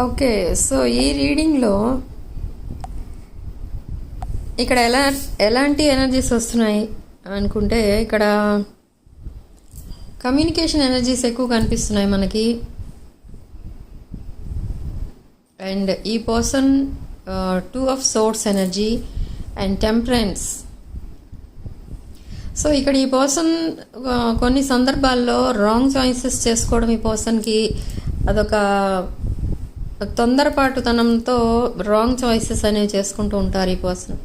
Okay so ఈ రీడింగ్లో ఇక్కడ ఎలా ఎలాంటి ఎనర్జీస్ వస్తున్నాయి అనుకుంటే ఇక్కడ కమ్యూనికేషన్ ఎనర్జీస్ ఎక్కువ కనిపిస్తున్నాయి మనకి. అండ్ ఈ person two of swords energy and temperance. So ఇక్కడ ఈ పర్సన్ కొన్ని సందర్భాల్లో రాంగ్ చాయిసెస్ చేసుకోవడం ఈ పర్సన్కి అదొక తొందరపాటుతనంతో రాంగ్ చాయిసెస్ అనేవి చేసుకుంటూ ఉంటారు ఈ పర్సన్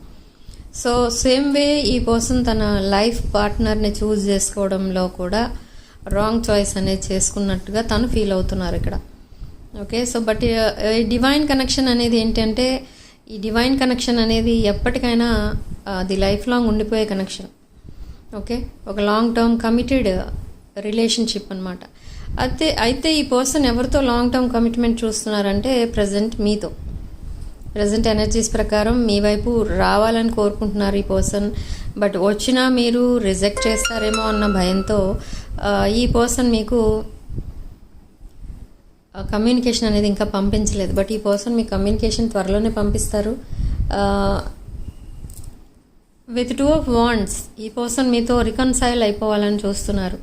సో సేమ్ వే ఈ పర్సన్ తన లైఫ్ పార్ట్నర్ని చూస్ చేసుకోవడంలో కూడా రాంగ్ చాయిస్ అనేది చేసుకున్నట్టుగా తను ఫీల్ అవుతున్నారు ఇక్కడ. ఓకే సో బట్ ఈ డివైన్ కనెక్షన్ అనేది ఏంటంటే ఈ డివైన్ కనెక్షన్ అనేది ఎప్పటికైనా uh, అది లైఫ్ లాంగ్ ఉండిపోయే కనెక్షన్ ఓకే ఒక లాంగ్ టర్మ్ కమిటెడ్ రిలేషన్షిప్ అనమాట అయితే అయితే ఈ పర్సన్ ఎవరితో లాంగ్ టర్మ్ కమిట్మెంట్ చూస్తున్నారంటే ప్రజెంట్ మీతో. ప్రజెంట్ ఎనర్జీస్ ప్రకారం మీ వైపు రావాలని కోరుకుంటున్నారు ఈ పర్సన్ బట్ వచ్చినా మీరు రిజెక్ట్ చేస్తారేమో అన్న భయంతో ఈ పర్సన్ మీకు కమ్యూనికేషన్ అనేది ఇంకా పంపించలేదు. బట్ ఈ పర్సన్ మీ కమ్యూనికేషన్ త్వరలోనే పంపిస్తారు. విత్ టూ ఆఫ్ వాండ్స్ ఈ పర్సన్ మీతో రికన్సైల్ అయిపోవాలని చూస్తున్నారు.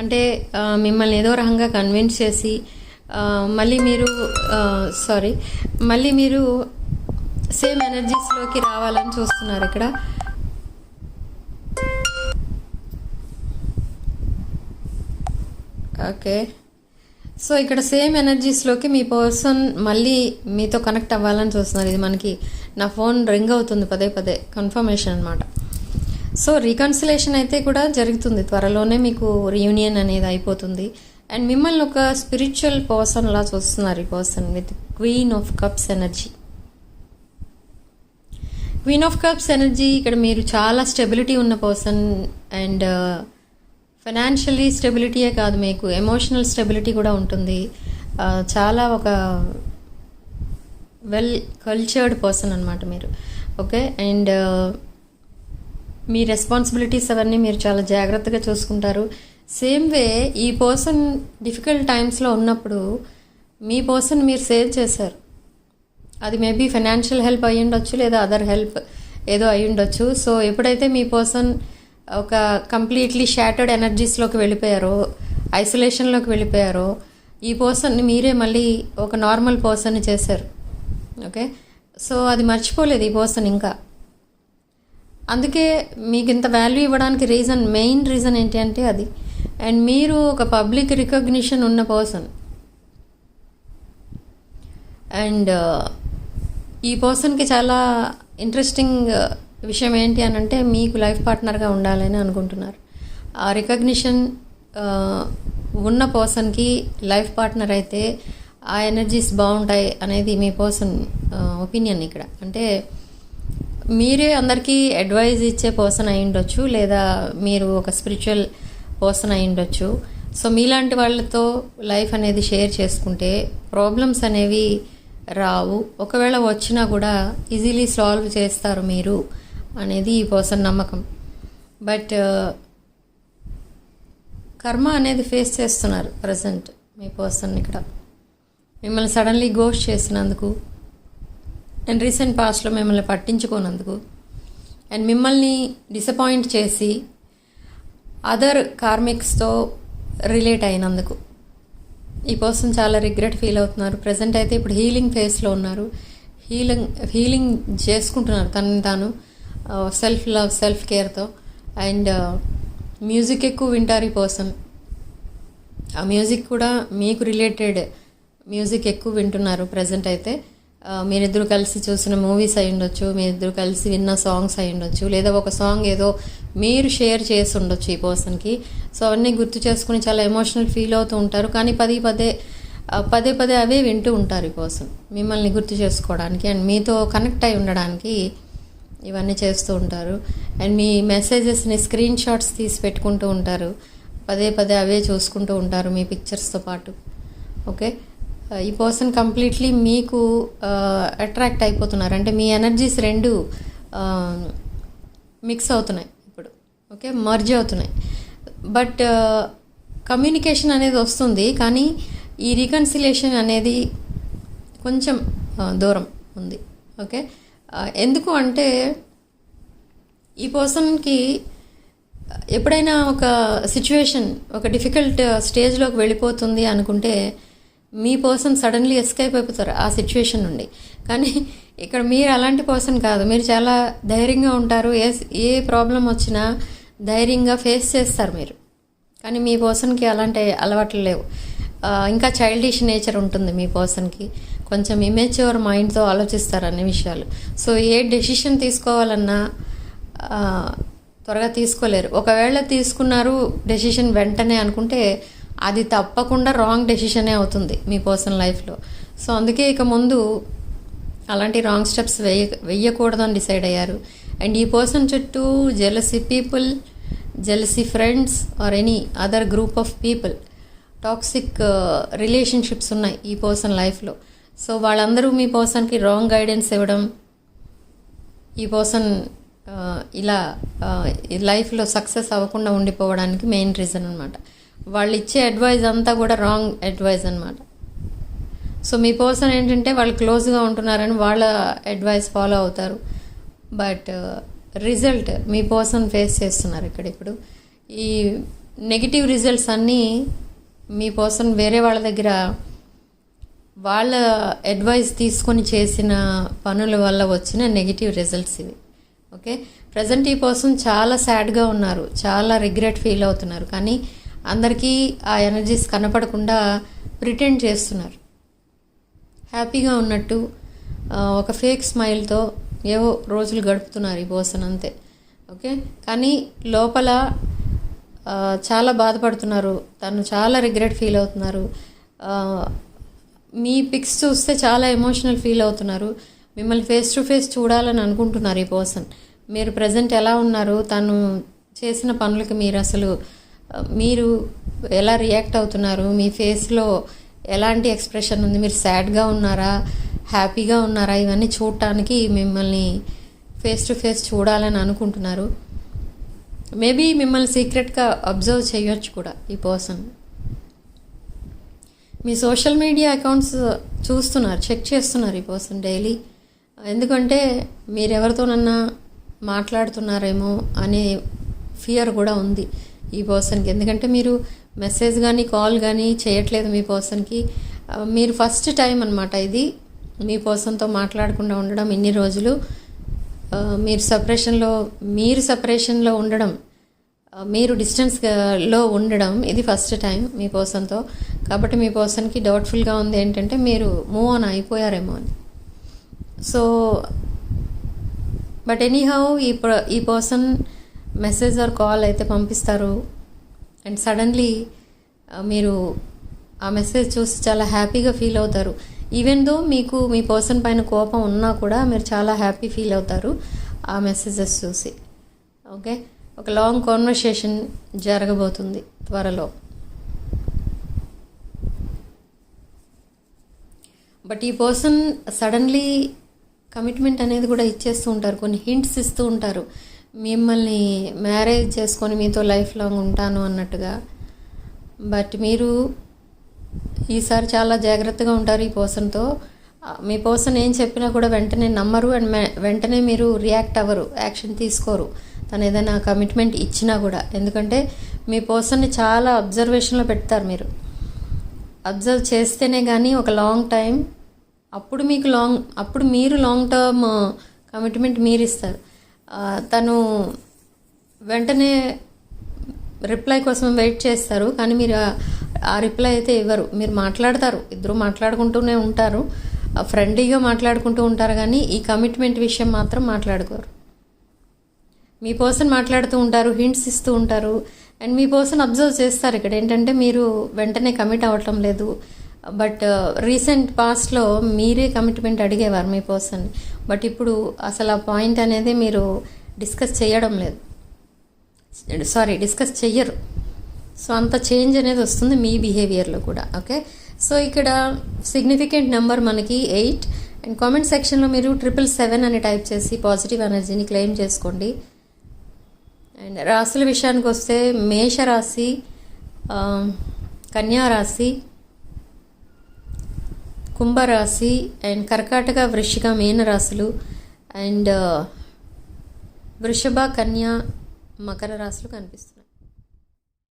అంటే మిమ్మల్ని ఏదో రకంగా కన్విన్స్ చేసి మళ్ళీ మీరు సారీ మళ్ళీ మీరు సేమ్ ఎనర్జీస్లోకి రావాలని చూస్తున్నారు ఇక్కడ. ఓకే సో ఇక్కడ సేమ్ ఎనర్జీస్లోకి మీ పర్సన్ మళ్ళీ మీతో కనెక్ట్ అవ్వాలని చూస్తున్నారు. ఇది మనకి నా ఫోన్ రింగ్ అవుతుంది పదే పదే. కన్ఫర్మేషన్ అనమాట సో రీకన్సిలేషన్ అయితే కూడా జరుగుతుంది. త్వరలోనే మీకు రీయూనియన్ అనేది అయిపోతుంది. అండ్ మిమ్మల్ని ఒక స్పిరిచువల్ పర్సన్ లా చూస్తున్నారు ఈ person with queen of cups energy queen of cups energy ఇక్కడ మీరు చాలా స్టెబిలిటీ ఉన్న పర్సన్ అండ్ ఫైనాన్షియలీ స్టెబిలిటీయే కాదు మీకు ఎమోషనల్ స్టెబిలిటీ కూడా ఉంటుంది. Uh, చాలా ఒక వెల్ కల్చర్డ్ పర్సన్ అనమాట మీరు ఓకే అండ్ మీ రెస్పాన్సిబిలిటీస్ అవన్నీ మీరు చాలా జాగ్రత్తగా చూసుకుంటారు. సేమ్ వే ఈ పర్సన్ డిఫికల్ట్ టైమ్స్లో ఉన్నప్పుడు మీ పర్సన్ మీరు సేవ్ చేశారు. అది మేబీ ఫైనాన్షియల్ హెల్ప్ అయ్యి ఉండొచ్చు లేదా అదర్ హెల్ప్ ఏదో అయ్యి ఉండొచ్చు. సో ఎప్పుడైతే మీ పర్సన్ ఒక కంప్లీట్లీ షాటర్డ్ ఎనర్జీస్లోకి వెళ్ళిపోయారో ఐసోలేషన్లోకి వెళ్ళిపోయారో ఈ పర్సన్ని మీరే మళ్ళీ ఒక నార్మల్ పర్సన్ చేశారు. ఓకే సో అది మర్చిపోలేదు ఈ పర్సన్ ఇంకా. అందుకే మీకు ఇంత వాల్యూ ఇవ్వడానికి రీజన్ మెయిన్ రీజన్ ఏంటి అంటే అది. అండ్ మీరు ఒక పబ్లిక్ రికగ్నిషన్ ఉన్న పర్సన్ అండ్ uh, ఈ పర్సన్కి చాలా ఇంట్రెస్టింగ్ uh, విషయం ఏంటి అని అంటే మీకు లైఫ్ పార్ట్నర్గా ఉండాలని అనుకుంటున్నారు. ఆ రికగ్నిషన్ uh, ఉన్న పర్సన్కి లైఫ్ పార్ట్నర్ అయితే ఆ ఎనర్జీస్ బాగుంటాయి అనేది మీ పర్సన్ ఒపీనియన్ ఇక్కడ. అంటే మీరే అందరికీ అడ్వైజ్ ఇచ్చే పర్సన్ అయి ఉండొచ్చు లేదా మీరు ఒక స్పిరిచువల్ పర్సన్ అయి ఉండొచ్చు. సో మీలాంటి వాళ్ళతో లైఫ్ అనేది షేర్ చేసుకుంటే ప్రాబ్లమ్స్ అనేవి రావు. ఒకవేళ వచ్చినా కూడా ఈజీలీ సాల్వ్ చేస్తారు మీరు అనేది ఈ పర్సన్ నమ్మకం. బట్ uh, కర్మ అనేది ఫేస్ చేస్తున్నారు ప్రజెంట్ మీ పర్సన్ ఇక్కడ. మిమ్మల్ని సడన్లీ గోస్ట్ చేసినందుకు అండ్ రీసెంట్ పాస్ట్లో మిమ్మల్ని పట్టించుకోనందుకు. అండ్ మిమ్మల్ని డిసప్పాయింట్ చేసి అదర్ కార్మిక్స్తో రిలేట్ అయినందుకు. ఈ పర్సన్ చాలా రిగ్రెట్ ఫీల్ అవుతున్నారు. ప్రజెంట్ అయితే ఇప్పుడు హీలింగ్ ఫేస్లో ఉన్నారు. హీలింగ్ హీలింగ్ చేసుకుంటున్నారు. తనని తాను సెల్ఫ్ లవ్ సెల్ఫ్ కేర్తో అండ్ మ్యూజిక్ ఎక్కువ వింటారు ఈ పర్సన్ ఆ మ్యూజిక్ కూడా మీకు రిలేటెడ్ మ్యూజిక్ ఎక్కువ వింటున్నారు. ప్రజెంట్ అయితే మీరిద్దరు కలిసి చూసిన మూవీస్ అయి ఉండొచ్చు మీరిద్దరు కలిసి విన్న సాంగ్స్ అయి ఉండొచ్చు లేదా ఒక సాంగ్ ఏదో మీరు షేర్ చేసి ఉండొచ్చు ఈ పర్సన్కి. సో అవన్నీ గుర్తు చేసుకుని చాలా ఎమోషనల్ ఫీల్ అవుతూ ఉంటారు కానీ పదే పదే పదే పదే అవే వింటూ ఉంటారు ఈ పర్సన్. మిమ్మల్ని గుర్తు చేసుకోవడానికి అండ్ మీతో కనెక్ట్ అయి ఉండడానికి ఇవన్నీ చేస్తూ ఉంటారు. అండ్ మీ మెసేజెస్ని స్క్రీన్ షాట్స్ తీసి పెట్టుకుంటూ ఉంటారు. పదే పదే అవే చూసుకుంటూ ఉంటారు మీ పిక్చర్స్తో పాటు. ఓకే? ఈ పర్సన్ కంప్లీట్లీ మీకు అట్రాక్ట్ అయిపోతున్నారు. అంటే మీ ఎనర్జీస్ రెండు మిక్స్ అవుతున్నాయి ఇప్పుడు. ఓకే మర్జ్ అవుతున్నాయి. బట్ కమ్యూనికేషన్ అనేది వస్తుంది కానీ ఈ రీకన్సిలేషన్ అనేది కొంచెం దూరం ఉంది. ఓకే ఎందుకు అంటే ఈ పర్సన్కి ఎప్పుడైనా ఒక సిచ్యువేషన్ ఒక డిఫికల్ట్ స్టేజ్లోకి వెళ్ళిపోతుంది అనుకుంటే మీ పర్సన్ సడన్లీ ఎస్కేప్ అయిపోతారు ఆ సిచ్యువేషన్ నుండి. కానీ ఇక్కడ మీరు అలాంటి పర్సన్ కాదు. మీరు చాలా ధైర్యంగా ఉంటారు. ఏ ఏ ప్రాబ్లం వచ్చినా ధైర్యంగా ఫేస్ చేస్తారు మీరు. కానీ మీ పర్సన్కి అలాంటి అలవాట్లు లేవు. ఇంకా చైల్డిష్ నేచర్ ఉంటుంది మీ పర్సన్కి కొంచెం ఇమేచ్యూర్ మైండ్తో ఆలోచిస్తారు అన్ని విషయాలు. సో ఏ డెసిషన్ తీసుకోవాలన్నా త్వరగా తీసుకోలేరు. ఒకవేళ తీసుకున్నారు డెసిషన్ వెంటనే అనుకుంటే అది తప్పకుండా రాంగ్ డెసిషనే అవుతుంది మీ పర్సనల్ లైఫ్లో సో అందుకే ఇక ముందు అలాంటి రాంగ్ స్టెప్స్ వెయ్య అని డిసైడ్ అయ్యారు. అండ్ ఈ పర్సన్ చుట్టూ jealousy people jealousy friends or any other group of people toxic relationships ఉన్నాయి ఈ పర్సన్ లైఫ్లో సో వాళ్ళందరూ మీ పర్సన్కి రాంగ్ గైడెన్స్ ఇవ్వడం ఈ పర్సన్ uh, ఇలా uh, లైఫ్లో సక్సెస్ అవ్వకుండా ఉండిపోవడానికి మెయిన్ రీజన్ అనమాట వాళ్ళు ఇచ్చే అడ్వైజ్ అంతా కూడా రాంగ్ అడ్వైజ్ అనమాట సో మీ పర్సన్ ఏంటంటే వాళ్ళు క్లోజ్గా ఉంటున్నారని వాళ్ళ అడ్వైస్ ఫాలో అవుతారు. బట్ రిజల్ట్ uh, మీ పర్సన్ ఫేస్ చేస్తున్నారు ఇక్కడ ఇప్పుడు. ఈ నెగిటివ్ రిజల్ట్స్ అన్నీ మీ పర్సన్ వేరే వాళ్ళ దగ్గర వాళ్ళ అడ్వైస్ తీసుకొని చేసిన పనుల వల్ల వచ్చిన నెగిటివ్ రిజల్ట్స్ ఇవి. ఓకే ప్రజెంట్ ఈ పర్సన్ చాలా సాడ్గా ఉన్నారు. చాలా రిగ్రెట్ ఫీల్ అవుతున్నారు. కానీ అందరికీ ఆ ఎనర్జీస్ కనపడకుండా ప్రిటెండ్ చేస్తున్నారు. హ్యాపీగా ఉన్నట్టు ఒక ఫేక్ స్మైల్తో ఏవో రోజులు గడుపుతున్నారు ఈ పర్సన్ అంతే. ఓకే కానీ లోపల చాలా బాధపడుతున్నారు. తను చాలా రిగ్రెట్ ఫీల్ అవుతున్నారు. మీ పిక్స్ చూస్తే చాలా ఎమోషనల్ ఫీల్ అవుతున్నారు. మిమ్మల్ని ఫేస్ టు ఫేస్ చూడాలని అనుకుంటున్నారు ఈ పర్సన్ మీరు ప్రజెంట్ ఎలా ఉన్నారు? తను చేసిన పనులకి మీరు అసలు మీరు ఎలా రియాక్ట్ అవుతున్నారు? మీ ఫేస్లో ఎలాంటి ఎక్స్ప్రెషన్ ఉంది? మీరు సాడ్గా ఉన్నారా? హ్యాపీగా ఉన్నారా? ఇవన్నీ చూడటానికి మిమ్మల్ని ఫేస్ టు ఫేస్ చూడాలని అనుకుంటున్నారు. మేబీ మిమ్మల్ని సీక్రెట్గా అబ్జర్వ్ చేయొచ్చు కూడా ఈ పర్సన్ మీ సోషల్ మీడియా అకౌంట్స్ చూస్తున్నారు చెక్ చేస్తున్నారు ఈ పర్సన్ డైలీ ఎందుకంటే మీరెవరితోనన్నా మాట్లాడుతున్నారేమో అనే ఫియర్ కూడా ఉంది. ఈ పర్సన్కి ఎందుకంటే మీరు మెసేజ్ కానీ కాల్ కానీ చేయట్లేదు మీ పర్సన్కి మీరు ఫస్ట్ టైం అనమాట ఇది. మీ పర్సన్తో మాట్లాడకుండా ఉండడం ఇన్ని రోజులు. మీరు సపరేషన్లో మీరు సపరేషన్లో ఉండడం మీరు డిస్టెన్స్లో ఉండడం ఇది ఫస్ట్ టైం మీ పర్సన్తో కాబట్టి మీ పర్సన్కి డౌట్ఫుల్గా ఉంది ఏంటంటే మీరు మూవ్ ఆన్ అయిపోయారేమో అని. సో బట్ ఎనీహౌ ఈ ప- ఈ పర్సన్ మెసేజ్ ఆర్ కాల్ అయితే పంపిస్తారు. అండ్ సడన్లీ మీరు ఆ మెసేజ్ చూసి చాలా హ్యాపీగా ఫీల్ అవుతారు. ఈవెన్ దో మీకు మీ పర్సన్ పైన కోపం ఉన్నా కూడా మీరు చాలా హ్యాపీ ఫీల్ అవుతారు ఆ మెసేజెస్ చూసి. ఓకే ఒక లాంగ్ కాన్వర్సేషన్ జరగబోతుంది త్వరలో. బట్ ఈ పర్సన్ సడన్లీ కమిట్మెంట్ అనేది కూడా ఇచ్చేస్తూ ఉంటారు. కొన్ని హింట్స్ ఇస్తూ ఉంటారు. మిమ్మల్ని మ్యారేజ్ చేసుకొని మీతో లైఫ్ లాంగ్ ఉంటాను అన్నట్టుగా. బట్ మీరు ఈసారి చాలా జాగ్రత్తగా ఉంటారు ఈ పర్సన్తో. మీ పర్సన్ ఏం చెప్పినా కూడా వెంటనే నమ్మరు అండ్ వెంటనే మీరు రియాక్ట్ అవ్వరు యాక్షన్ తీసుకోరు. తను ఏదైనా కమిట్మెంట్ ఇచ్చినా కూడా. ఎందుకంటే మీ పర్సన్ని చాలా అబ్జర్వేషన్లో పెడతారు మీరు. అబ్జర్వ్ చేస్తేనే కానీ ఒక లాంగ్ టైం అప్పుడు మీకు లాంగ్ అప్పుడు మీరు లాంగ్ టర్మ్ కమిట్మెంట్ మీరు ఇస్తారు తను వెంటనే రిప్లై కోసం వెయిట్ చేస్తారు కానీ మీరు ఆ- రిప్లై అయితే ఇవ్వరు. మీరు మాట్లాడతారు. ఇద్దరు మాట్లాడుకుంటూనే ఉంటారు. ఫ్రెండ్లీగా మాట్లాడుకుంటూ ఉంటారు కానీ ఈ కమిట్మెంట్ విషయం మాత్రం మాట్లాడుకోరు. మీ పర్సన్ మాట్లాడుతూ ఉంటారు హింట్స్ ఇస్తూ ఉంటారు. అండ్ మీ పర్సన్ అబ్జర్వ్ చేస్తారు ఇక్కడ. ఏంటంటే మీరు వెంటనే కమిట్ అవ్వటం లేదు. బట్ uh, రీసెంట్ పాస్ట్లో మీరే కమిట్మెంట్ అడిగేవారు మీ పర్సన్ బట్ ఇప్పుడు అసలు ఆ పాయింట్ అనేది మీరు డిస్కస్ చేయడం లేదు. సారీ డిస్కస్ చెయ్యరు. సో అంత చేంజ్ అనేది వస్తుంది మీ బిహేవియర్లో కూడా ఓకే సో ఇక్కడ సిగ్నిఫికెంట్ నెంబర్ మనకి ఎయిట్ అండ్ కామెంట్ సెక్షన్లో మీరు ట్రిపుల్ సెవెన్ అని టైప్ చేసి పాజిటివ్ ఎనర్జీని క్లెయిమ్ చేసుకోండి. అండ్ రాశుల విషయానికి వస్తే మేషరాశి um, రాశి కన్యా రాశి కుంభరాశి అండ్ కర్కాటక వృషిక మీన రాశులు అండ్ వృషభ కన్య మకర రాశులు కనిపిస్తున్నాయి.